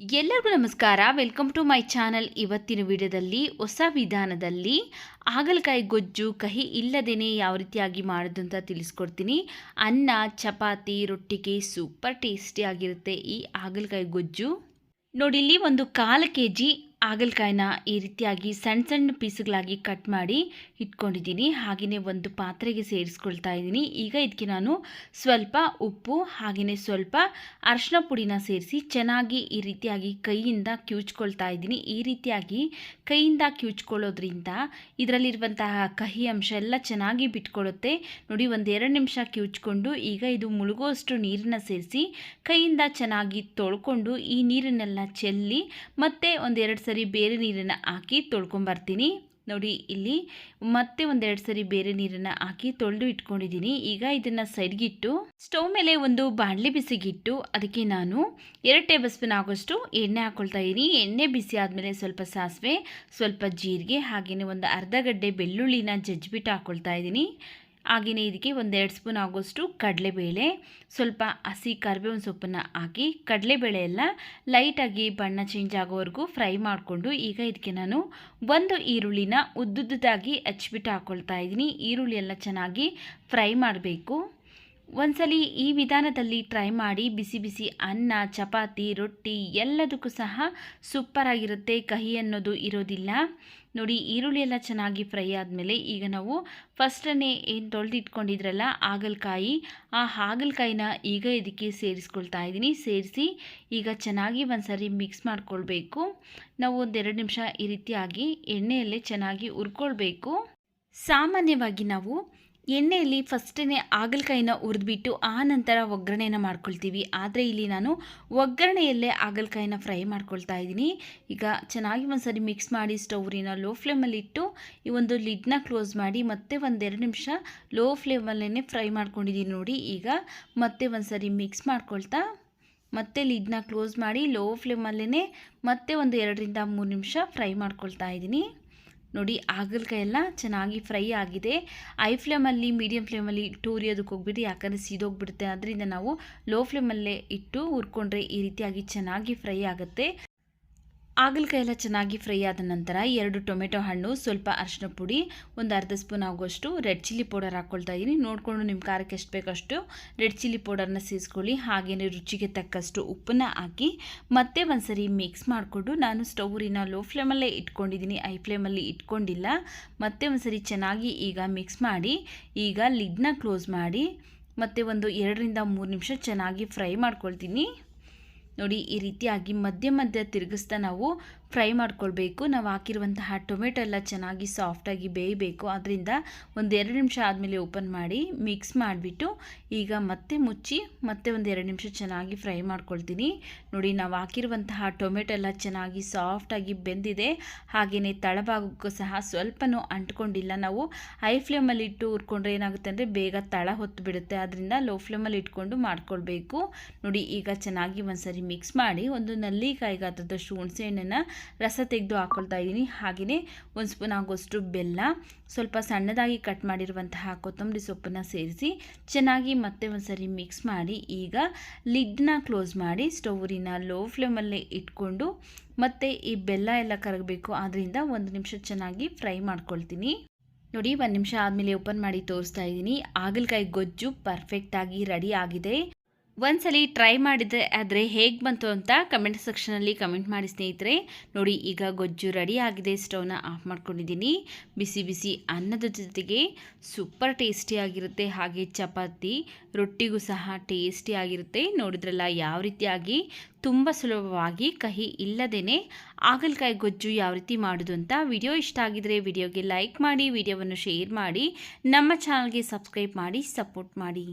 ಎಲ್ಲರಿಗೂ ನಮಸ್ಕಾರ. Welcome to my channel ಇವತ್ತಿನ ವಿಡಿಯೋದಲ್ಲಿ ಹೊಸ ವಿಧಾನದಲ್ಲಿ ಹಾಗಲಕಾಯಿ ಗೊಜ್ಜು ಕಹಿ ಇಲ್ಲದೇನೆ ಯಾವ ರೀತಿಯಾಗಿ ಮಾಡೋದು ಅಂತ ತಿಳಿಸ್ಕೊಡ್ತೀನಿ. ಅನ್ನ, ಚಪಾತಿ, ರೊಟ್ಟಿಗೆ ಸೂಪರ್ ಟೇಸ್ಟಿಯಾಗಿರುತ್ತೆ ಈ ಹಾಗಲಕಾಯಿ ಗೊಜ್ಜು. ನೋಡಿ, ಇಲ್ಲಿ ಒಂದು ಕಾಲು ಕೆ ಜಿ ಹಾಗಲಕಾಯಿನ ಈ ರೀತಿಯಾಗಿ ಸಣ್ಣ ಸಣ್ಣ ಪೀಸ್ಗಳಾಗಿ ಕಟ್ ಮಾಡಿ ಇಟ್ಕೊಂಡಿದ್ದೀನಿ. ಹಾಗೆಯೇ ಒಂದು ಪಾತ್ರೆಗೆ ಸೇರಿಸ್ಕೊಳ್ತಾ ಇದ್ದೀನಿ. ಈಗ ಇದಕ್ಕೆ ನಾನು ಸ್ವಲ್ಪ ಉಪ್ಪು ಹಾಗೆಯೇ ಸ್ವಲ್ಪ ಅರಿಶಿನ ಪುಡಿನ ಸೇರಿಸಿ ಚೆನ್ನಾಗಿ ಈ ರೀತಿಯಾಗಿ ಕೈಯಿಂದ ಕಿವುಚ್ಕೊಳ್ತಾ ಇದ್ದೀನಿ. ಈ ರೀತಿಯಾಗಿ ಕೈಯಿಂದ ಕಿವುಚ್ಕೊಳ್ಳೋದ್ರಿಂದ ಇದರಲ್ಲಿರುವಂತಹ ಕಹಿ ಅಂಶ ಎಲ್ಲ ಚೆನ್ನಾಗಿ ಬಿಟ್ಕೊಳ್ಳುತ್ತೆ. ನೋಡಿ, ಒಂದು ಎರಡು ನಿಮಿಷ ಕಿವುಚ್ಕೊಂಡು ಈಗ ಇದು ಮುಳುಗುವಷ್ಟು ನೀರನ್ನ ಸೇರಿಸಿ ಕೈಯಿಂದ ಚೆನ್ನಾಗಿ ತೊಳ್ಕೊಂಡು ಈ ನೀರನ್ನೆಲ್ಲ ಚೆಲ್ಲಿ ಮತ್ತೆ ಒಂದೆರಡು ಸರಿ ಬೇರೆ ನೀರನ್ನು ಹಾಕಿ ತೊಳ್ಕೊಂಬರ್ತೀನಿ. ನೋಡಿ, ಇಲ್ಲಿ ಮತ್ತೆ ಒಂದೆರಡು ಸರಿ ಬೇರೆ ನೀರನ್ನು ಹಾಕಿ ತೊಳೆದು ಇಟ್ಕೊಂಡಿದ್ದೀನಿ. ಈಗ ಇದನ್ನು ಸೈಡ್ಗಿಟ್ಟು, ಸ್ಟವ್ ಮೇಲೆ ಒಂದು ಬಾಣಲೆ ಬಿಸಿಗಿಟ್ಟು, ಅದಕ್ಕೆ ನಾನು ಎರಡು ಟೇಬಲ್ ಸ್ಪೂನ್ ಆಗೋಷ್ಟು ಎಣ್ಣೆ ಹಾಕ್ಕೊಳ್ತಾ ಇದ್ದೀನಿ ಎಣ್ಣೆ ಬಿಸಿ ಆದಮೇಲೆ ಸ್ವಲ್ಪ ಸಾಸಿವೆ, ಸ್ವಲ್ಪ ಜೀರಿಗೆ ಹಾಗೆಯೇ ಒಂದು ಅರ್ಧ ಗಡ್ಡೆ ಬೆಳ್ಳುಳ್ಳಿನ ಜಜ್ಜಿಬಿಟ್ಟು ಹಾಕ್ಕೊಳ್ತಾ ಇದ್ದೀನಿ ಹಾಗೆಯೇ ಇದಕ್ಕೆ ಒಂದೆರಡು ಸ್ಪೂನ್ ಆಗೋಷ್ಟು ಕಡಲೆಬೇಳೆ, ಸ್ವಲ್ಪ ಹಸಿ ಕರಿಬೇವಿನ ಸೊಪ್ಪನ್ನು ಹಾಕಿ ಕಡಲೆಬೇಳೆ ಎಲ್ಲ ಲೈಟಾಗಿ ಬಣ್ಣ ಚೇಂಜ್ ಆಗೋವರೆಗೂ ಫ್ರೈ ಮಾಡಿಕೊಂಡು ಈಗ ಇದಕ್ಕೆ ನಾನು ಒಂದು ಈರುಳ್ಳಿನ ಉದ್ದುದ್ದಾಗಿ ಹಚ್ಬಿಟ್ಟು ಹಾಕ್ಕೊಳ್ತಾ ಇದ್ದೀನಿ. ಈರುಳ್ಳಿ ಎಲ್ಲ ಚೆನ್ನಾಗಿ ಫ್ರೈ ಮಾಡಬೇಕು. ಒಂದ್ಸಲಿ ಈ ವಿಧಾನದಲ್ಲಿ ಟ್ರೈ ಮಾಡಿ ಬಿಸಿ ಬಿಸಿ ಅನ್ನ, ಚಪಾತಿ, ರೊಟ್ಟಿ ಎಲ್ಲದಕ್ಕೂ ಸಹ ಸೂಪರ್ ಆಗಿರುತ್ತೆ. ಕಹಿ ಅನ್ನೋದು ಇರೋದಿಲ್ಲ. ನೋಡಿ, ಈರುಳ್ಳಿ ಎಲ್ಲ ಚೆನ್ನಾಗಿ ಫ್ರೈ ಆದಮೇಲೆ ಈಗ ನಾವು ಫಸ್ಟನ್ನೇ ಏನು ತೊಳೆದಿಟ್ಕೊಂಡಿದ್ರಲ್ಲ, ಹಾಗಲಕಾಯಿ. ಆ ಹಾಗಲಕಾಯಿನ ಈಗ ಇದಕ್ಕೆ ಸೇರಿಸ್ಕೊಳ್ತಾ ಇದ್ದೀನಿ. ಸೇರಿಸಿ ಈಗ ಚೆನ್ನಾಗಿ ಒಂದ್ಸರಿ ಮಿಕ್ಸ್ ಮಾಡ್ಕೊಳ್ಬೇಕು. ನಾವು ಒಂದೆರಡು ನಿಮಿಷ ಈ ರೀತಿಯಾಗಿ ಎಣ್ಣೆಯಲ್ಲೇ ಚೆನ್ನಾಗಿ ಹುರ್ಕೊಳ್ಬೇಕು. ಸಾಮಾನ್ಯವಾಗಿ ನಾವು ಎಣ್ಣೆಯಲ್ಲಿ ಫಸ್ಟೇ ಹಾಗಲಕಾಯಿನ ಹುರಿದ್ಬಿಟ್ಟು ಆ ನಂತರ ಒಗ್ಗರಣೆನ ಮಾಡ್ಕೊಳ್ತೀವಿ. ಆದರೆ ಇಲ್ಲಿ ನಾನು ಒಗ್ಗರಣೆಯಲ್ಲೇ ಹಾಗಲಕಾಯಿನ ಫ್ರೈ ಮಾಡ್ಕೊಳ್ತಾ ಇದ್ದೀನಿ. ಈಗ ಚೆನ್ನಾಗಿ ಒಂದ್ಸರಿ ಮಿಕ್ಸ್ ಮಾಡಿ ಸ್ಟೌರಿನ ಲೋ ಫ್ಲೇಮಲ್ಲಿಟ್ಟು ಈ ಒಂದು ಲಿಡ್ನ ಕ್ಲೋಸ್ ಮಾಡಿ ಮತ್ತೆ ಒಂದೆರಡು ನಿಮಿಷ ಲೋ ಫ್ಲೇಮಲ್ಲೇ ಫ್ರೈ ಮಾಡ್ಕೊಂಡಿದ್ದೀನಿ ನೋಡಿ. ಈಗ ಮತ್ತೆ ಒಂದ್ಸರಿ ಮಿಕ್ಸ್ ಮಾಡ್ಕೊಳ್ತಾ ಮತ್ತೆ ಲಿಡ್ನ ಕ್ಲೋಸ್ ಮಾಡಿ ಲೋ ಫ್ಲೇಮಲ್ಲೇ ಮತ್ತೆ ಒಂದು ಎರಡರಿಂದ ಮೂರು ನಿಮಿಷ ಫ್ರೈ ಮಾಡ್ಕೊಳ್ತಾ ಇದ್ದೀನಿ. ನೋಡಿ, ಹಾಗಲಕಾಯಿ ಎಲ್ಲ ಚೆನ್ನಾಗಿ ಫ್ರೈ ಆಗಿದೆ. ಐ ಫ್ಲೇಮಲ್ಲಿ, ಮೀಡಿಯಂ ಫ್ಲೇಮಲ್ಲಿ ಇಟ್ಟು ಉರಿಯೋದಕ್ಕೆ ಹೋಗ್ಬಿಟ್ಟು ಯಾಕಂದರೆ ಸೀದೋಗ್ಬಿಡುತ್ತೆ. ಅದರಿಂದ ನಾವು ಲೋ ಫ್ಲೇಮಲ್ಲೇ ಇಟ್ಟು ಹುರ್ಕೊಂಡ್ರೆ ಈ ರೀತಿಯಾಗಿ ಚೆನ್ನಾಗಿ ಫ್ರೈ ಆಗುತ್ತೆ. ಹಾಗಲಕಾಯಿ ಎಲ್ಲ ಚೆನ್ನಾಗಿ ಫ್ರೈ ಆದ ನಂತರ ಎರಡು ಟೊಮೆಟೊ ಹಣ್ಣು, ಸ್ವಲ್ಪ ಅರಿಶಿನ ಪುಡಿ, ಒಂದು ಅರ್ಧ ಸ್ಪೂನ್ ಆಗುವಷ್ಟು ರೆಡ್ ಚಿಲ್ಲಿ ಪೌಡರ್ ಹಾಕ್ಕೊಳ್ತಾ ಇದ್ದೀನಿ ನೋಡಿಕೊಂಡು ನಿಮ್ಮ ಖಾರಕ್ಕೆ ಎಷ್ಟು ಬೇಕಷ್ಟು ರೆಡ್ ಚಿಲ್ಲಿ ಪೌಡರ್ನ ಸೇರಿಸ್ಕೊಳ್ಳಿ ಹಾಗೆಯೇ ರುಚಿಗೆ ತಕ್ಕಷ್ಟು ಉಪ್ಪನ್ನ ಹಾಕಿ ಮತ್ತೆ ಒಂದ್ಸರಿ ಮಿಕ್ಸ್ ಮಾಡಿಕೊಂಡು ನಾನು ಸ್ಟೌರಿನ ಲೋ ಫ್ಲೇಮಲ್ಲೇ ಇಟ್ಕೊಂಡಿದ್ದೀನಿ ಐ ಫ್ಲೇಮಲ್ಲಿ ಇಟ್ಕೊಂಡಿಲ್ಲ. ಮತ್ತೆ ಒಂದ್ಸರಿ ಚೆನ್ನಾಗಿ ಈಗ ಮಿಕ್ಸ್ ಮಾಡಿ ಈಗ ಲಿಡ್ನ ಕ್ಲೋಸ್ ಮಾಡಿ ಮತ್ತೆ ಒಂದು ಎರಡರಿಂದ ಮೂರು ನಿಮಿಷ ಚೆನ್ನಾಗಿ ಫ್ರೈ ಮಾಡ್ಕೊಳ್ತೀನಿ. ನೋಡಿ ಈ ರೀತಿಯಾಗಿ ಮಧ್ಯ ಮಧ್ಯ ತಿರುಗಿಸ್ತಾ ನಾವು ಫ್ರೈ ಮಾಡ್ಕೊಳ್ಬೇಕು. ನಾವು ಹಾಕಿರುವಂತಹ ಟೊಮೆಟೊ ಎಲ್ಲ ಚೆನ್ನಾಗಿ ಸಾಫ್ಟಾಗಿ ಬೇಯಬೇಕು. ಅದರಿಂದ ಒಂದು ಎರಡು ನಿಮಿಷ ಆದಮೇಲೆ ಓಪನ್ ಮಾಡಿ ಮಿಕ್ಸ್ ಮಾಡಿಬಿಟ್ಟು ಈಗ ಮತ್ತೆ ಮುಚ್ಚಿ ಮತ್ತೆ ಒಂದು ಎರಡು ನಿಮಿಷ ಚೆನ್ನಾಗಿ ಫ್ರೈ ಮಾಡ್ಕೊಳ್ತೀನಿ. ನೋಡಿ, ನಾವು ಹಾಕಿರುವಂತಹ ಟೊಮೆಟೊ ಎಲ್ಲ ಚೆನ್ನಾಗಿ ಸಾಫ್ಟಾಗಿ ಬೆಂದಿದೆ. ಹಾಗೆಯೇ ತಳಭಾಗಕ್ಕೂ ಸಹ ಸ್ವಲ್ಪನೂ ಅಂಟ್ಕೊಂಡಿಲ್ಲ ನಾವು. ಹೈ ಫ್ಲೇಮಲ್ಲಿ ಇಟ್ಟು ಹುರ್ಕೊಂಡ್ರೆ ಏನಾಗುತ್ತೆ ಅಂದರೆ ಬೇಗ ತಳ ಹೊತ್ತು ಬಿಡುತ್ತೆ ಅದರಿಂದ ಲೋ ಫ್ಲೇಮಲ್ಲಿ ಇಟ್ಕೊಂಡು ಮಾಡ್ಕೊಳ್ಬೇಕು. ನೋಡಿ, ಈಗ ಚೆನ್ನಾಗಿ ಒಂದ್ಸರಿ ಮಿಕ್ಸ್ ಮಾಡಿ ಒಂದು ನಲ್ಲಿಕಾಯಿ ಹುಣಸೆ ಹುಣಸೆಹಣ್ಣನ್ನು ರಸ ತೆಗೆದು ಹಾಕೊಳ್ತಾ ಇದ್ದೀನಿ. ಹಾಗೆಯೇ ಒಂದು ಸ್ಪೂನ್, ಆಗೋಷ್ಟು ಬೆಲ್ಲ, ಸ್ವಲ್ಪ ಸಣ್ಣದಾಗಿ ಕಟ್ ಮಾಡಿರುವಂತಹ ಕೊತ್ತಂಬರಿ ಸೊಪ್ಪನ್ನು ಸೇರಿಸಿ ಚೆನ್ನಾಗಿ ಮತ್ತೆ ಒಂದು ಸರಿ ಮಿಕ್ಸ್ ಮಾಡಿ ಈಗ ಲಿಡ್ನ ಕ್ಲೋಸ್ ಮಾಡಿ ಸ್ಟೌವ್ರಿನ ಲೋ ಫ್ಲೇಮಲ್ಲೇ ಇಟ್ಕೊಂಡು ಮತ್ತು ಈ ಬೆಲ್ಲ ಎಲ್ಲ ಕರಗಬೇಕು. ಆದ್ದರಿಂದ ಒಂದು ನಿಮಿಷ ಚೆನ್ನಾಗಿ ಫ್ರೈ ಮಾಡ್ಕೊಳ್ತೀನಿ. ನೋಡಿ, ಒಂದು ನಿಮಿಷ ಆದಮೇಲೆ ಓಪನ್ ಮಾಡಿ ತೋರಿಸ್ತಾ ಇದ್ದೀನಿ. ಹಾಗಲಕಾಯಿ ಗೊಜ್ಜು ಪರ್ಫೆಕ್ಟಾಗಿ ರೆಡಿ ಆಗಿದೆ. ಒಂದ್ಸಲಿ ಟ್ರೈ ಮಾಡಿದ್ರೆ ಆದರೆ ಹೇಗೆ ಬಂತು ಅಂತ ಕಮೆಂಟ್ ಸೆಕ್ಷನಲ್ಲಿ ಕಮೆಂಟ್ ಮಾಡಿ ಸ್ನೇಹಿತರೆ. ನೋಡಿ, ಈಗ ಗೊಜ್ಜು ರೆಡಿ ಆಗಿದೆ. ಸ್ಟವ್ನ ಆಫ್ ಮಾಡ್ಕೊಂಡಿದ್ದೀನಿ. ಬಿಸಿ ಬಿಸಿ ಅನ್ನದ ಜೊತೆಗೆ ಸೂಪರ್ ಟೇಸ್ಟಿಯಾಗಿರುತ್ತೆ ಹಾಗೆ ಚಪಾತಿ, ರೊಟ್ಟಿಗೂ ಸಹ ಟೇಸ್ಟಿಯಾಗಿರುತ್ತೆ ನೋಡಿದ್ರಲ್ಲ, ಯಾವ ರೀತಿಯಾಗಿ? ತುಂಬ ಸುಲಭವಾಗಿ ಕಹಿ ಇಲ್ಲದೇ ಆಗಲಕಾಯಿ ಗೊಜ್ಜು ಯಾವ ರೀತಿ ಮಾಡೋದು ಅಂತ ವಿಡಿಯೋ ಇಷ್ಟ ಆಗಿದರೆ ವಿಡಿಯೋಗೆ ಲೈಕ್ ಮಾಡಿ ವಿಡಿಯೋವನ್ನು ಶೇರ್ ಮಾಡಿ, ನಮ್ಮ ಚಾನಲ್ಗೆ ಸಬ್ಸ್ಕ್ರೈಬ್ ಮಾಡಿ ಸಪೋರ್ಟ್ ಮಾಡಿ.